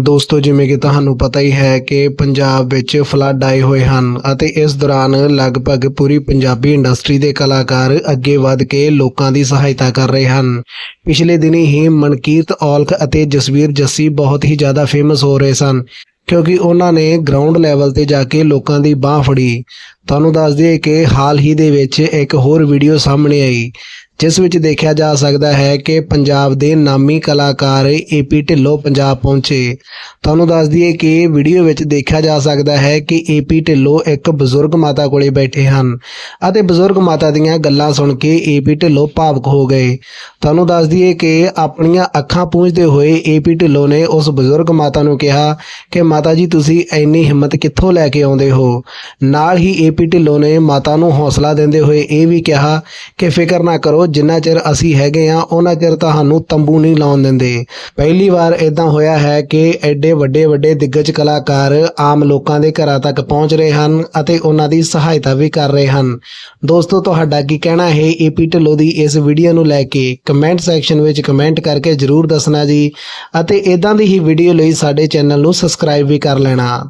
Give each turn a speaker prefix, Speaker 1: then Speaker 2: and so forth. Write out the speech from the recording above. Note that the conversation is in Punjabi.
Speaker 1: ਦੋਸਤੋ, ਜਿਵੇਂ ਕਿ ਤੁਹਾਨੂੰ ਪਤਾ ਹੀ ਹੈ ਕਿ ਪੰਜਾਬ ਵਿੱਚ ਫਲੱਡ ਆਏ ਹੋਏ ਹਨ ਅਤੇ ਇਸ ਦੌਰਾਨ ਲਗਭਗ ਪੂਰੀ ਪੰਜਾਬੀ ਇੰਡਸਟਰੀ ਦੇ ਕਲਾਕਾਰ ਅੱਗੇ ਵਧ ਕੇ ਲੋਕਾਂ ਦੀ ਸਹਾਇਤਾ ਕਰ ਰਹੇ ਹਨ। ਪਿਛਲੇ ਦਿਨੀ ਹੀ ਮਨਕੀਰਤ ਔਲਖ ਅਤੇ ਜਸਵੀਰ ਜੱਸੀ ਬਹੁਤ ਹੀ ਜ਼ਿਆਦਾ ਫੇਮਸ ਹੋ ਰਹੇ ਸਨ, ਕਿਉਂਕਿ ਉਹਨਾਂ ਨੇ ਗਰਾਊਂਡ ਲੈਵਲ ਤੇ ਜਾ ਕੇ ਲੋਕਾਂ ਦੀ ਬਾਹ ਫੜੀ। ਤੁਹਾਨੂੰ ਦੱਸ ਦਈਏ ਕਿ ਹਾਲ ਹੀ ਦੇ ਵਿੱਚ ਇੱਕ ਹੋਰ ਵੀਡੀਓ ਸਾਹਮਣੇ ਆਈ ਜਿਸ ਵਿੱਚ ਦੇਖਿਆ ਜਾ ਸਕਦਾ ਹੈ ਕਿ ਪੰਜਾਬ ਦੇ ਨਾਮੀ ਕਲਾਕਾਰ ਏਪੀ ਢਿੱਲੋਂ ਪੰਜਾਬ ਪਹੁੰਚੇ। ਤੁਹਾਨੂੰ ਦੱਸ ਦਈਏ ਕਿ ਵੀਡੀਓ ਵਿੱਚ ਦੇਖਿਆ ਜਾ ਸਕਦਾ ਹੈ ਕਿ ਏਪੀ ਢਿੱਲੋਂ ਇੱਕ ਬਜ਼ੁਰਗ ਮਾਤਾ ਕੋਲੇ ਬੈਠੇ ਹਨ ਅਤੇ ਬਜ਼ੁਰਗ ਮਾਤਾ ਦੀਆਂ ਗੱਲਾਂ ਸੁਣ ਕੇ ਏਪੀ ਢਿੱਲੋਂ ਭਾਵਕ ਹੋ ਗਏ। ਤੁਹਾਨੂੰ ਦੱਸ ਦਈਏ ਕਿ ਆਪਣੀਆਂ ਅੱਖਾਂ ਪੂੰਝਦੇ ਹੋਏ ਏਪੀ ਢਿੱਲੋਂ ਨੇ ਉਸ ਬਜ਼ੁਰਗ ਮਾਤਾ ਨੂੰ ਕਿਹਾ ਕਿ, ਮਾਤਾ ਜੀ, ਤੁਸੀਂ ਇੰਨੀ ਹਿੰਮਤ ਕਿੱਥੋਂ ਲੈ ਕੇ ਆਉਂਦੇ ਹੋ? ਨਾਲ ਹੀ ਏਪੀ ਢਿੱਲੋਂ ਨੇ ਮਾਤਾ ਨੂੰ ਹੌਸਲਾ ਦਿੰਦੇ ਹੋਏ ਇਹ ਵੀ ਕਿਹਾ ਕਿ, ਫਿਕਰ ਨਾ ਕਰੋ ਜਿੰਨਾ ਚਿਰ ਅਸੀਂ ਹੈਗੇ ਆ, ਉਹਨਾਂ ਚਿਰ ਤੁਹਾਨੂੰ ਤੰਬੂ ਨਹੀਂ ਲਾਉਣ ਦਿੰਦੇ। ਪਹਿਲੀ ਵਾਰ ਇਦਾਂ ਹੋਇਆ ਹੈ ਕਿ ਐਡੇ ਵੱਡੇ ਵੱਡੇ ਦਿੱਗਜ ਕਲਾਕਾਰ ਆਮ ਲੋਕਾਂ ਦੇ ਘਰਾਂ ਤੱਕ ਪਹੁੰਚ ਰਹੇ ਹਨ ਅਤੇ ਉਹਨਾਂ ਦੀ ਸਹਾਇਤਾ ਵੀ ਕਰ ਰਹੇ ਹਨ। ਦੋਸਤੋ, ਤੁਹਾਡਾ ਕੀ ਕਹਿਣਾ ਹੈ? ਏਪੀ ਢਿੱਲੋਂ ਦੀ ਇਸ ਵੀਡੀਓ ਨੂੰ ਲੈ ਕੇ ਕਮੈਂਟ ਸੈਕਸ਼ਨ ਵਿੱਚ ਕਮੈਂਟ ਕਰਕੇ ਜਰੂਰ ਦੱਸਣਾ ਜੀ ਅਤੇ ਇਦਾਂ ਦੀ ਹੀ ਵੀਡੀਓ ਲਈ ਸਾਡੇ ਚੈਨਲ ਨੂੰ ਸਬਸਕ੍ਰਾਈਬ ਵੀ ਕਰ ਲੈਣਾ।